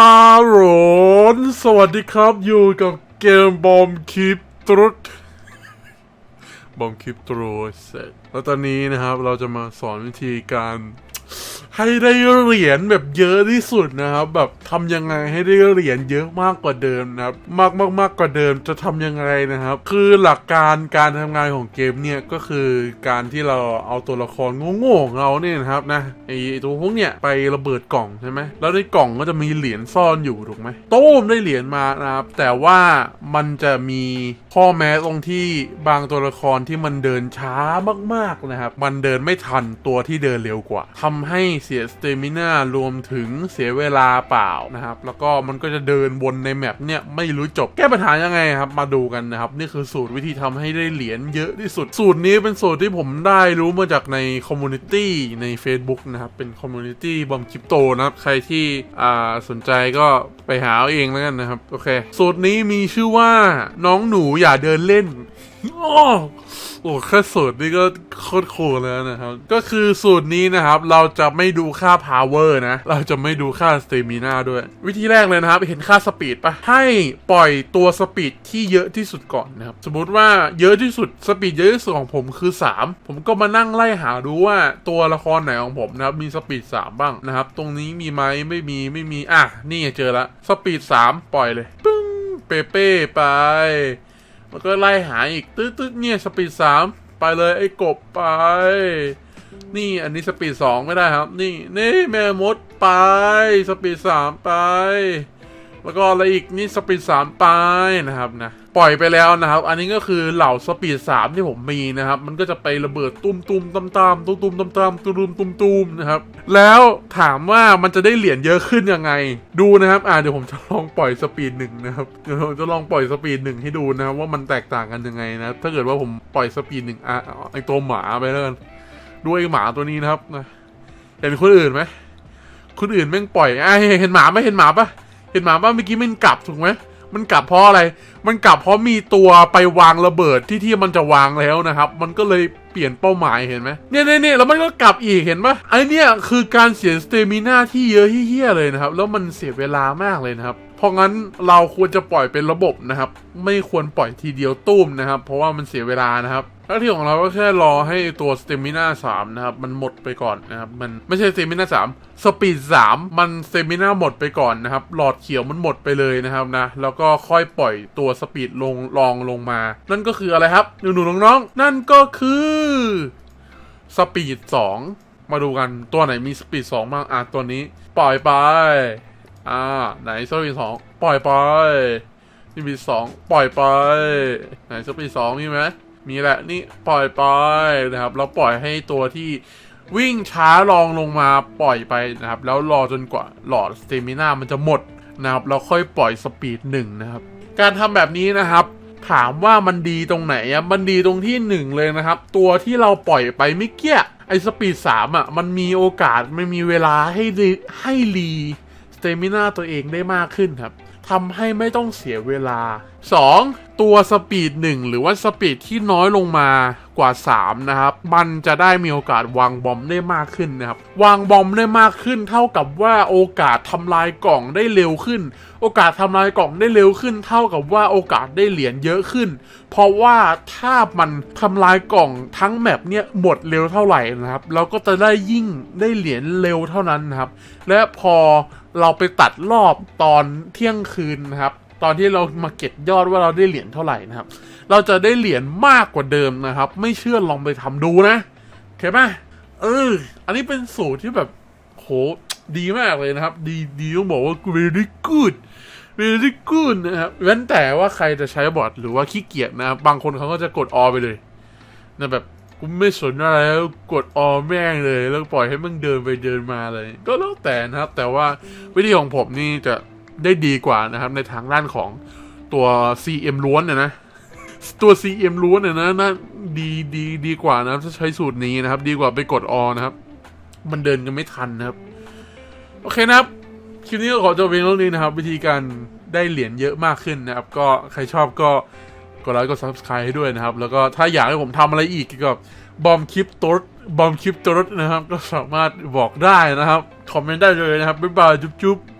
ฮาโหลนสวัสดีครับ อยู่กับเกมบอมคลิปตรุษบอมคลิปตรูเสร็จ แล้วตอนนี้นะครับเราจะมาสอนวิธีการ ให้ได้เหรียญแบบเยอะที่สุดนะครับ แบบทำยังไงให้ได้เหรียญเยอะมากกว่าเดิมนะครับ มากมากมากกว่าเดิมจะทำยังไงนะครับ คือหลักการการทำงานของเกมเนี่ยก็คือการที่เราเอาตัวละครโง่ๆของเราเนี่ยนะครับนะไอตัวพวกเนี่ยไประเบิดกล่องใช่ไหมแล้วในกล่องก็จะมีเหรียญซ่อนอยู่ถูกไหมโต้มได้เหรียญมานะครับแต่ว่ามันจะมี ข้อแม้ตรงที่บางตัวละครที่มันเดินช้ามากๆนะครับ มันเดินไม่ทันตัวที่เดินเร็วกว่าทำให้เสียสเตมินารวมถึงเสียเวลาเปล่านะครับ แล้วก็มันก็จะเดินวนในแมปเนี่ยไม่รู้จบแก้ปัญหายังไงครับ มาดูกันนะครับ นี่คือสูตรวิธีทำให้ได้เหรียญเยอะที่สุด สูตรนี้เป็นสูตรที่ผมได้รู้มาจากในคอมมูนิตี้ใน Facebook นะครับ เป็นคอมมูนิตี้บอมคริปโตนะครับ ใครที่อ่าสนใจก็ไปหาเอาเองแล้วกันนะครับ โอเค สูตรนี้มีชื่อว่าน้องหนูอยอย่าเดินเล่นอ้อโอ้แค่สูตรนี้ก็โคตรโคตรแล้วนะครับ ก็คือสูตรนี้นะครับ เราจะไม่ดูค่า power นะ เราจะไม่ดูค่า stamina ด้วย วิธีแรกเลยนะครับ เห็นค่า speed ปะให้ปล่อยตัว speed ที่เยอะที่สุดก่อนนะครับ สมมติว่าเยอะที่สุด speed เยอะที่สุดของผมคือ 3 ผมก็มานั่งไล่หาดูว่าตัวละครไหนของผมนะครับ มี speed 3บ้างนะครับ ตรงนี้มีไหมไม่มีไม่มีอะนี่เจอละ speed 3ปล่อยเลยปึ้งเปเป้ไป มันก็ไล่หาอีกตึ๊ดตึ๊ดเนี่ยสปีดสามไปเลยไอ้กบไป นี่อันนี้สปีดสองไม่ได้ครับ นี่นี่แม่มดไป สปีดสามไป แล้วก็อะไรอีกนี่สปีดสามไปนะครับนะ ปล่อยไปแล้วนะครับ อันนี้ก็คือเหล่าสปีดสามที่ผมมีนะครับ มันก็จะไประเบิดตุ้มตุ้มตามตามตุ้มตุ้มตามตามตุ้มตุ้มตุ้มตุ้มนะครับ แล้วถามว่ามันจะได้เหรียญเยอะขึ้นยังไง ดูนะครับ อ่าเดี๋ยวผมจะลองปล่อยสปีดหนึ่งนะครับ เดี๋ยวผมจะลองปล่อยสปีดหนึ่งให้ดูนะครับว่ามันแตกต่างกันยังไงนะ ถ้าเกิดว่าผมปล่อยสปีดหนึ่งอะเอาไอตัวหมาไปแล้วกันดูไอหมาตัวนี้นะครับนะเห็นคนอื่นไหมคนอื่นแม่งปล่อยอะเห็นหมาไหมเห็นหมาปะเห็นหมาปะเมื่อกี้มันกลับถูกไหม มันกลับเพราะอะไร มันกลับเพราะมีตัวไปวางระเบิดที่ที่มันจะวางแล้วนะครับ มันก็เลยเปลี่ยนเป้าหมายเห็นไหมเนี่ยเนี่ยแล้วมันก็กลับอีกเห็นปะไอเนี่ยคือการเสียสเตมิน่าที่เยอะเฮี้ยเลยนะครับ แล้วมันเสียเวลามากเลยนะครับ เพราะงั้นเราควรจะปล่อยเป็นระบบนะครับ ไม่ควรปล่อยทีเดียวตุ้มนะครับ เพราะว่ามันเสียเวลานะครับ หน้าที่ของเราก็แค่รอให้ตัวสเตมินาสามนะครับมันหมดไปก่อนนะครับมันไม่ใช่สเตมินาสามสปีดสามมันสเตมินาหมดไปก่อนนะครับหลอดเขียวมันหมดไปเลยนะครับนะแล้วก็ค่อยปล่อยตัวสปีดลงลองลงมา นั่นก็คืออะไรครับหนูๆน้องๆนั่นก็คือสปีดสองมาดูกันตัวไหนมีสปีดสองบ้างอะตัวนี้ ปล่อยไปอ่าไหนสปีดสองปล่อยไปสปีดสองปล่อยไป ไหนสปีดสองมีไหม มีแหละนี่ปล่อยไปนะครับ แล้วปล่อยให้ตัวที่วิ่งช้าลองลงมาปล่อยไปนะครับ แล้วรอจนกว่าหลอดสเตมินามันจะหมดนะครับแล้วค่อยปล่อยสปีดหนึ่งนะครับ การทำแบบนี้นะครับ ถามว่ามันดีตรงไหนอะมันดีตรงที่หนึ่งเลยนะครับ ตัวที่เราปล่อยไปเมื่อกี้ยไอ้สปีดสามอะมันมีโอกาสไม่มีเวลาให้ให้รีสเตมินาตัวเองได้มากขึ้นครับทำให้ไม่ต้องเสียเวลา 2. ตัวสปีด 1 หรือว่าสปีดที่น้อยลงมากว่า 3 นะครับ มันจะได้มีโอกาสวางบอมได้มากขึ้นนะครับ วางบอมได้มากขึ้น เท่ากับว่าโอกาสทำลายกล่องได้เร็วขึ้น โอกาสทำลายกล่องได้เร็วขึ้น เท่ากับว่าโอกาสได้เหรียญเยอะขึ้น เพราะว่าถ้ามันทำลายกล่องทั้งแมปเนี่ยหมดเร็วเท่าไหร่นะครับ เราก็จะได้ยิ่งได้เหรียญเร็วเท่านั้นนะครับ และพอเราไปตัดรอบตอนเที่ยงคืนนะครับ ตอนที่เรามาเก็บยอดว่าเราได้เหรียญเท่าไหร่นะครับ เราจะได้เหรียญมากกว่าเดิมนะครับ ไม่เชื่อลองไปทำดูนะโอเคไหมเออ อันนี้เป็นสูตรที่แบบโหดีมากเลยนะครับ ดีดีต้องบอกว่า very good very good นะครับเว้นแต่ว่าใครจะใช้บอทหรือว่าขี้เกียจนะบบางคนเขาก็จะกดออไปเลยนะแบบกูไม่สนอะไรแล้วกดออแม่งเลย แล้วปล่อยให้มึงเดินไปเดินมาเลย ก็แล้วแต่นะครับ แต่ว่าวิธีของผมนี่จะ ได้ดีกว่านะครับ ในทางด้านของตัว CM ล้วนเนี่ยนะตัว CM ล้วนเนี่ยนะน่าดีดีดีกว่านะครับถ้าใช้สูตรนี้นะครับ ดีกว่าไปกดออนะครับ มันเดินกันไม่ทันนะครับ โอเคนะครับคลิปนี้ก็ขอจบเพียงเท่านี้นะครับ วิธีการได้เหรียญเยอะมากขึ้นนะครับ ก็ใครชอบก็กดไลค์กด subscribe ให้ด้วยนะครับ แล้วก็ถ้าอยากให้ผมทำอะไรอีกเกี่ยวกับบอมคลิปตัวบอมคลิปตัวนะครับ ก็สามารถบอกได้นะครับ คอมเมนต์ได้เลยนะครับบ๊ายบายจุ๊บๆ